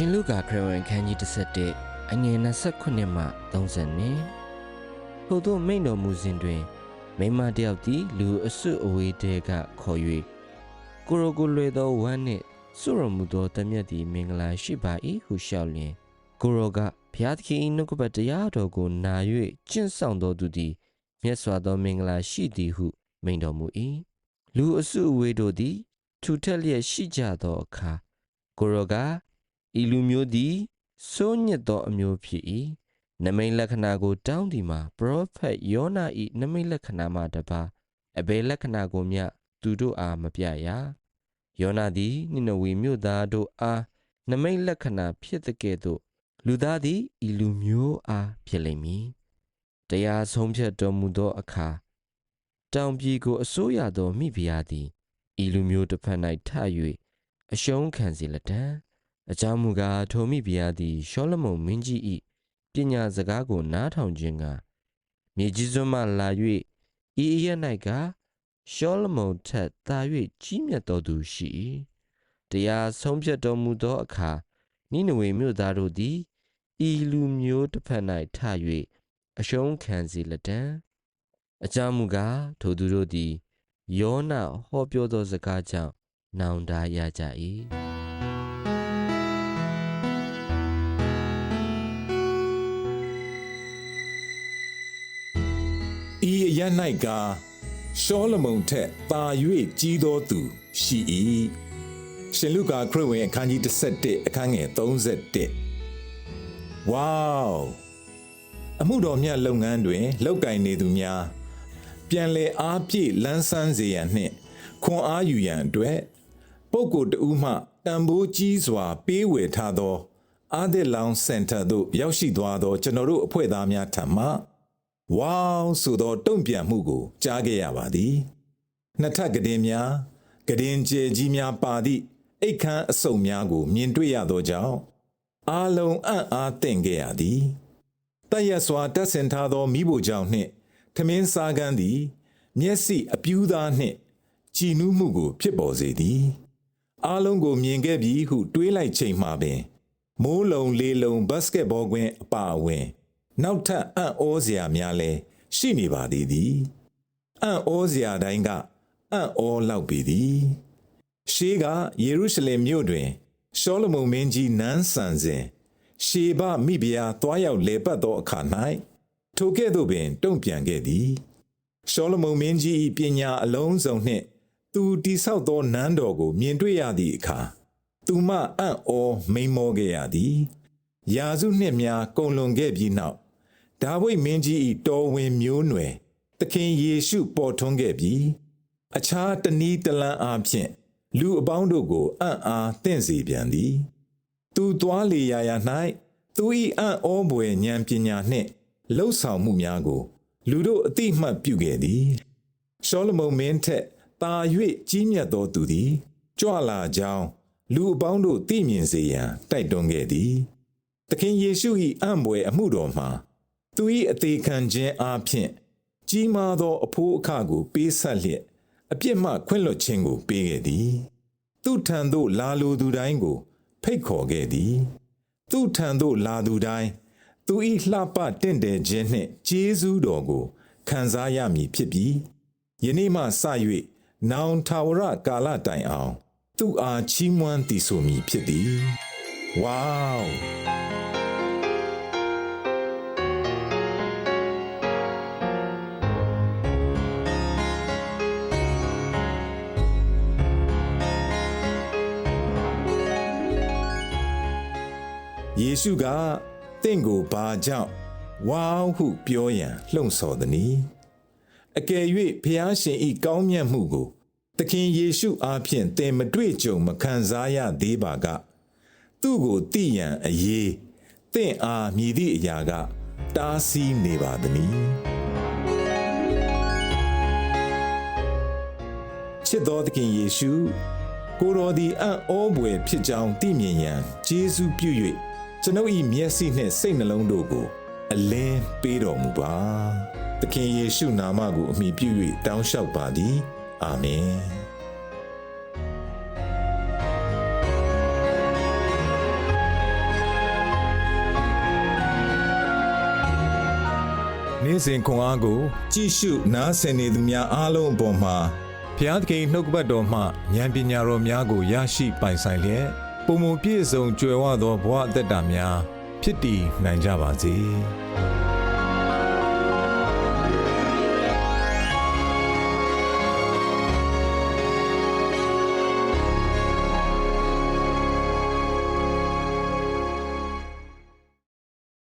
ရှင်လုကာခရစ်ဝင်ခန်းကြီး17အငယ်29မှ30နှစ်ထို့သောမိန့်တော်မူစဉ်တွင် မိန်းမတစ်ယောက်သည် လူအဆွတ်အဝေးတဲကခေါ်၍ကိုရိုကိုလွေသောဝမ်းနှင့်စွရမူသောတမျက်သည်မင်္ဂလာရှိပါ၏ဟုလျှောက်လျင်ကိုရိုကဘုရားသခင်၏နှုတ်ကပတ်တရားတော်ကိုနာ၍ကျင့်ဆောင်တော်သူသည်မြတ်စွာသောမင်္ဂလာရှိသည်ဟု မိန့်တော်မူ၏လူအဆွတ်အဝေးတို့သည်ထူထက်လျက်ရှိကြသောအခါကိုရိုက ဤလူမျိုးသည်စိုးညစ်သောအမျိုးဖြစ်၏နမိတ်လက္ခဏာကို တောင်းသည်မှာပရောဖက်ယောနာ၏နမိတ်လက္ခဏာမှတပါအဘယ်လက္ခဏာကိုမျှသူတို့အားမပြရယောနာသည်နိနဝီမြို့သားတို့အားနမိတ်လက္ခဏာဖြစ်တဲ့ကဲ့သို့လူသားသည်ဤလူမျိုးအားဖြစ်လိမ့်မည်တရားဆုံးဖြတ်တော်မူသောအခါတောင်ပြည်ကိုအစိုးရသောမိဖုရားသည်ဤလူမျိုးတစ်ဖက်၌ထ၍အရှုံးခံစေလက်တံ အကြောင်းမူကားထိုမိဖုရားသည်ရှောလမုန်မင်းကြီး၏ပညာစကားကိုနားထောင်ခြင်းကမြေကြီးစွန်းမှလာ၍ဤအရ၌ကရှောလမုန်ထက်သာ၍ကြီးမြတ်တော်သူရှိ၏တရားဆုံးဖြတ်တော်မူသောအခါနိနဝေမြို့သားတို့သည်ဤလူမျိုးတစ်ဖက်၌ထ၍အရှုံးခံစေလက်တံအကြောင်းမူကားထိုသူတို့သည်ယောနာဟောပြောသောစကားကြောင့်နောင်တရကြ၏ ဤအရ၌ကရှောလမုန်ထက်သာ၍ကြီးသောသူရှိ၏ရှင်လုကာခရစ်ဝင်အခန်းကြီး17အခန်းငယ်31ဝေါအမှုတော်မြတ်လုပ်ငန်းတွင်လောက်ကင်နေသူများပြန်လေအားပြည့်လန်းဆန်းစေရန်နှင့်ခွန်အားယူရန်အတွက်ပုဂ္ဂိုလ်တဦးမှတန်ဖိုးကြီးစွာ ပေးဝေထားသော အာဒစ်လောင်စင်တာသို့ရောက်ရှိသွားသောကျွန်တော်တို့အဖွဲ့သားများထံမှ ဝေါဆိုသောတုံ့ပြန်မှုကို ကြားခဲ့ရပါသည်နှစ်ထပ်ကတင်များကတင်ကျဲကြီးများပါသည့်အိတ်ခမ်းအစုံများကို မြင်တွေ့ရသောကြောင့်အာလုံးအံ့အားသင့်ခဲ့ရသည်တရစွာတက်ဆင်ထားသောမိဖို့ကြောင့်နှင့်ထမင်းစားကန်းသည် မျက်စိအပြူးသားနှင့်ကြည်နူးမှုကို ဖြစ်ပေါ်စေသည်အားလုံးကိုမြင်ခဲ့ပြီဟု တွေးလိုက်ချိန်မှပင် မိုးလုံလေလုံဘတ်စကတ်ဘောကွင်းအပါအဝင် နောက်ထပ်အံ့ဩစရာများလဲရှိနေပါသေးသည်အံ့ဩစရာတိုင်းကအံ့ဩလောက်ပေသည်ရှေးကယေရုရှလင်မြို့တွင်ရှောလမုန်မင်းကြီးနန်းဆန်စဉ်ရှေဘမိဖုရားတွားရောက်လေပတ်သောအခါ၌ထိုကဲ့သို့ပင် တုံ့ပြန်ခဲ့သည်ရှောလမုန်မင်းကြီး၏ပညာအလုံးစုံနှင့် သူတိဆောက်သောနန်းတော်ကို မြင်တွေ့ရသည့်အခါသူမအံ့ဩမိန်မောခဲ့ရသည် ရာစုနှစ်များကုန်လွန်ခဲ့ပြီးနောက် ဒါဝိဒ်မင်းကြီး၏တော်ဝင်မျိုးနွယ်သခင်ယေရှုပေါ်ထွန်းခဲ့ပြီးအခြားတနည်းတလန်းအားဖြင့်လူအပေါင်းတို့ကိုအံ့အားသင့်စေပြန်သည်သူသွားလေရာရာ၌သူ၏အံ့ဩပွေဉာဏ်ပညာနှင့်လှုပ်ဆောင်မှုများကို လူတို့အတိမတ်ပြုခဲ့သည်ရှောလမုန်မင်းထက်တာ၍ကြီးမြတ်သောသူသည်ကြွလာကြောင်းလူအပေါင်းတို့သိမြင်စေရန်တိုက်တွန်းခဲ့သည်သခင်ယေရှု၏အံ့ဘွယ်အမှုတော်မှာ သူ၏အသေးခံခြင်းအားဖြင့်ကြီးမားသောအဖိုးအခကိုပေးဆက်လျက်အပြစ်မှခွင့်လွှတ်ခြင်းကိုပေးခဲ့သည် သူထံသို့လာလိုသူတိုင်းကို ဖိတ်ခေါ်ခဲ့သည် သူထံသို့လာသူတိုင်းသူ၏လှပတင့်တယ်ခြင်းနှင့်ကျေးဇူးတော်ကိုခံစားရမည်ဖြစ်ပြီးယနေ့မှစ၍နောင်ထာဝရကာလတိုင်အောင် သူအားချီးမွမ်းတည်ဆိုမည်ဖြစ်သည်ဝေါ ယေရှုကတင့်ကိုဘာကြောင့်ဝေါဟုပြောရန်လှုံ့ဆော်သည်နီအကယ်၍ဖျားရှင်ဤကောင်းမြတ်မှုကိုသခင်ယေရှုအားဖြင့်သင်မတွေ့ကြုံမခံစားရသေးပါက သူ့ကိုသိရန်အရေးသင်အားမြည်သည့်အရာက တားဆီးနေပါသည်။ချစ်တော်သခင်ယေရှုကိုတော်သည်အံ့ဩဖွယ်ဖြစ်ကြောင်းသိမြင်ရန်ဂျေဇုပြု၍ ကျွန်ုပ်၏မျက်စိနှင့်စိတ်နှလုံးတို့ကို အလင်းပေးတော်မူပါ။သခင်ယေရှုနာမကိုအမိပြု၍တောင်းလျှောက်ပါသည်။အာမင်။နေ့စဉ်ခွန်အားကို ကြည့်ရှုနားဆင်နေသူများအားလုံးအပေါ်မှာဘုရားသခင်နှုတ်ကပတ်တော်မှဉာဏ်ပညာတော်များကိုရရှိပိုင်ဆိုင်လျက် ပုံမပြည့်စုံကြွယ်ဝသောဘဝအသက်တာများဖြစ်တည်နိုင်ကြပါစေ။